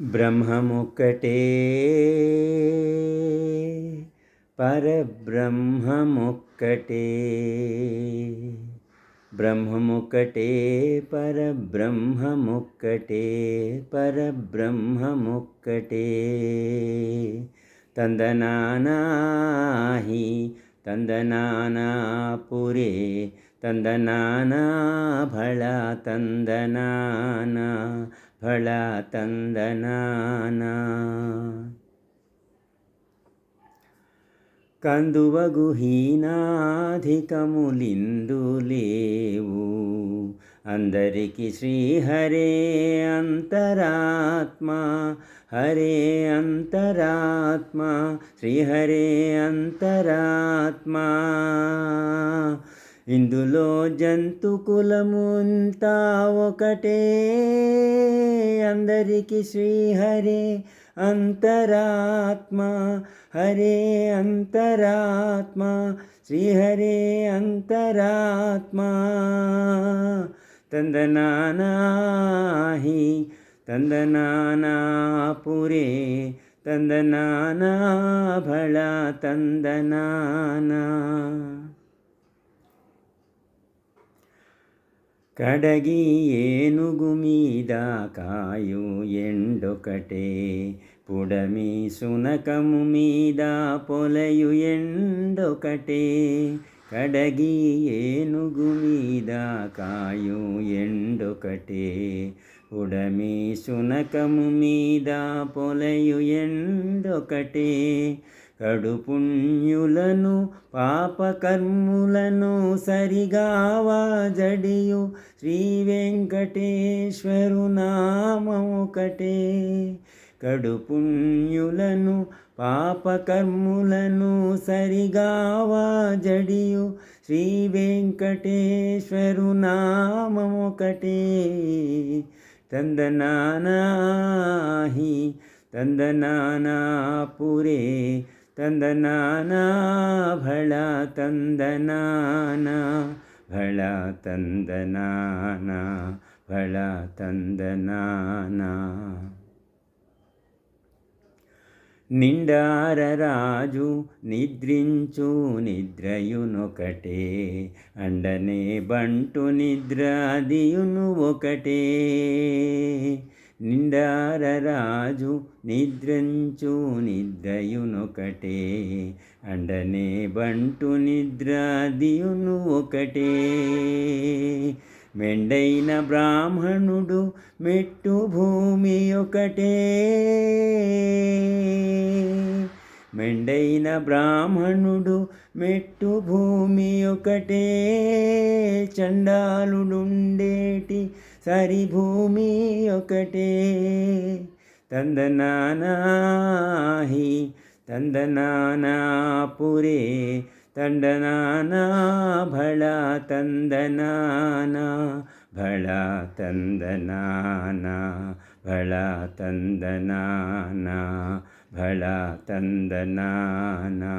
ब्रह्ममुकटे। परब्रह्म मुक्कटे ब्रह्ममुकटे परब्रह्ममुक्कटे परब्रह्ममुक्कटे तन्दनानाहि तन्दनानापुरे तन्दनानाफला तन्दनाना తందనానా ఫళ తందనానా కందువగుహీనాధికములిందు లేవు అందరికి శ్రీహరే అంతరాత్మ హరే అంతరాత్మ శ్రీహరే అంతరాత్మ ఇందులో జంతు కులముంతా ఒకటే. అందరికీ శ్రీహరే అంతరాత్మ హరే అంతరాత్మ శ్రీహరే అంతరాత్మ. తందనానాహి తందనానాపురే తందనానా భళ తందనానా. కడగి ఏనుగు మీద కాయు ఎండొకటే పుడమి సునకము మీద పొలయు ఎండొకటే. కడగి ఏనుగు మీద కాయు ఎండొకటే ఉడమి సునకము మీద పొలయు ఎండొకటే. కడు పుణ్యులను పాపకర్ములను సరిగావా జడియు? శ్రీ వెంకటేశ్వరు నామొకటే కడు పుణ్యులను పాపకర్ములను సరిగావా జడియు? శ్రీ వెంకటేశ్వరు నామొకటే తందనానాహి తందనానా పురే తందనానా భళ తందనానా భళ తందనానా భళ తందనానా. నిండారరాజు నిద్రించు నిద్రయునొకటే అండనే బంటు నిద్రదియును ఒకటే నిండారరాజు నిద్రించు నిద్రయునొకటే అండనే బంటు నిద్రాదియును ఒకటే. మెండైన బ్రాహ్మణుడు మెట్టు భూమి ఒకటే. మెండైన బ్రాహ్మణుడు మెట్టు భూమి ఒకటే చండాలుడుండేటి సరి భూమి ఒకటే తందనానాహి తందనానాపురే తండనానా భళ తందనానా భళ తందనానా భళ తందనానా. భళ తందనానా